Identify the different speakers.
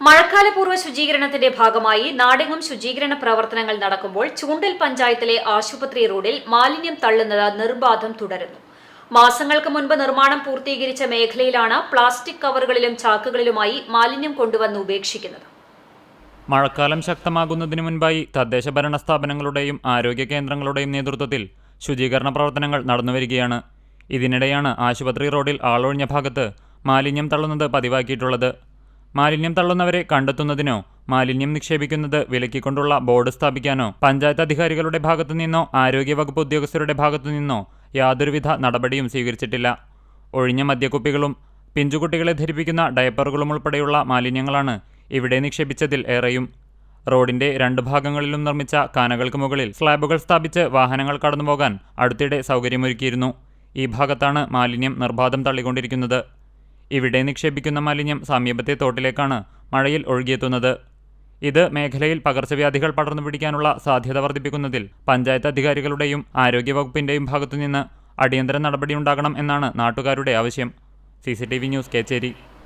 Speaker 1: മഴക്കാലപൂർവ ശുചീകരണത്തിന്റെ ഭാഗമായി നാടെങ്ങും ശുചീകരണ പ്രവർത്തനങ്ങൾ നടക്കുമ്പോൾ ചൂണ്ടൽ പഞ്ചായത്തിലെ ആശുപത്രി റോഡിൽ മാലിന്യം തള്ളുന്നത് നിർബാധം തുടരുന്നു. മാസങ്ങൾക്ക് മുൻപ് നിർമ്മാണം പൂർത്തീകരിച്ച മേഖലയിലാണ് പ്ലാസ്റ്റിക് കവറുകളിലും ചാക്കുകളിലുമായി മാലിന്യം കൊണ്ടുവന്ന് ഉപേക്ഷിക്കുന്നത്.
Speaker 2: മഴക്കാലം ശക്തമാകുന്നതിനു മുൻപായി തദ്ദേശ ഭരണ സ്ഥാപനങ്ങളുടെയും ആരോഗ്യ കേന്ദ്രങ്ങളുടെയും നേതൃത്വത്തിൽ ശുചീകരണ പ്രവർത്തനങ്ങൾ നടന്നുവരികയാണ് ഇതിനിടെയാണ് ആശുപത്രി റോഡിൽ ആളൊഴിഞ്ഞ ഭാഗത്ത് മാലിന്യം തള്ളുന്നത് പതിവാക്കിയിട്ടുള്ളത്. മാലിന്യം തള്ളുന്നവരെ കണ്ടെത്തുന്നതിനോ മാലിന്യം നിക്ഷേപിക്കുന്നത് വിലക്കിക്കൊണ്ടുള്ള ബോർഡ് സ്ഥാപിക്കാനോ പഞ്ചായത്ത് അധികാരികളുടെ ഭാഗത്തു നിന്നോ ആരോഗ്യവകുപ്പ് ഉദ്യോഗസ്ഥരുടെ ഭാഗത്തു നിന്നോ യാതൊരുവിധ നടപടിയും സ്വീകരിച്ചിട്ടില്ല. ഒഴിഞ്ഞ മദ്യക്കുപ്പികളും പിഞ്ചുകുട്ടികളെ ധരിപ്പിക്കുന്ന ഡയപ്പറുകളും ഉൾപ്പെടെയുള്ള മാലിന്യങ്ങളാണ് ഇവിടെ നിക്ഷേപിച്ചതിൽ ഏറെയും. റോഡിന്റെ രണ്ട് ഭാഗങ്ങളിലും നിർമ്മിച്ച കാനകൾക്ക് മുകളിൽ സ്ലാബുകൾ സ്ഥാപിച്ച് വാഹനങ്ങൾ കടന്നുപോകാൻ അടുത്തിടെ സൗകര്യമൊരുക്കിയിരുന്നു. ഈ ഭാഗത്താണ് മാലിന്യം നിർബാധം തള്ളിക്കൊണ്ടിരിക്കുന്നത്. ഇവിടെ നിക്ഷേപിക്കുന്ന മാലിന്യം സമീപത്തെ തോട്ടിലേക്കാണ് മഴയിൽ ഒഴുകിയെത്തുന്നത്. ഇത് മേഖലയിൽ പകർച്ചവ്യാധികൾ പടർന്നു പിടിക്കാനുള്ള സാധ്യത വർദ്ധിപ്പിക്കുന്നതിൽ പഞ്ചായത്ത് അധികാരികളുടെയും ആരോഗ്യവകുപ്പിന്റെയും ഭാഗത്തുനിന്ന് അടിയന്തര നടപടിയുണ്ടാകണം എന്നാണ് നാട്ടുകാരുടെ ആവശ്യം. C news Kechery.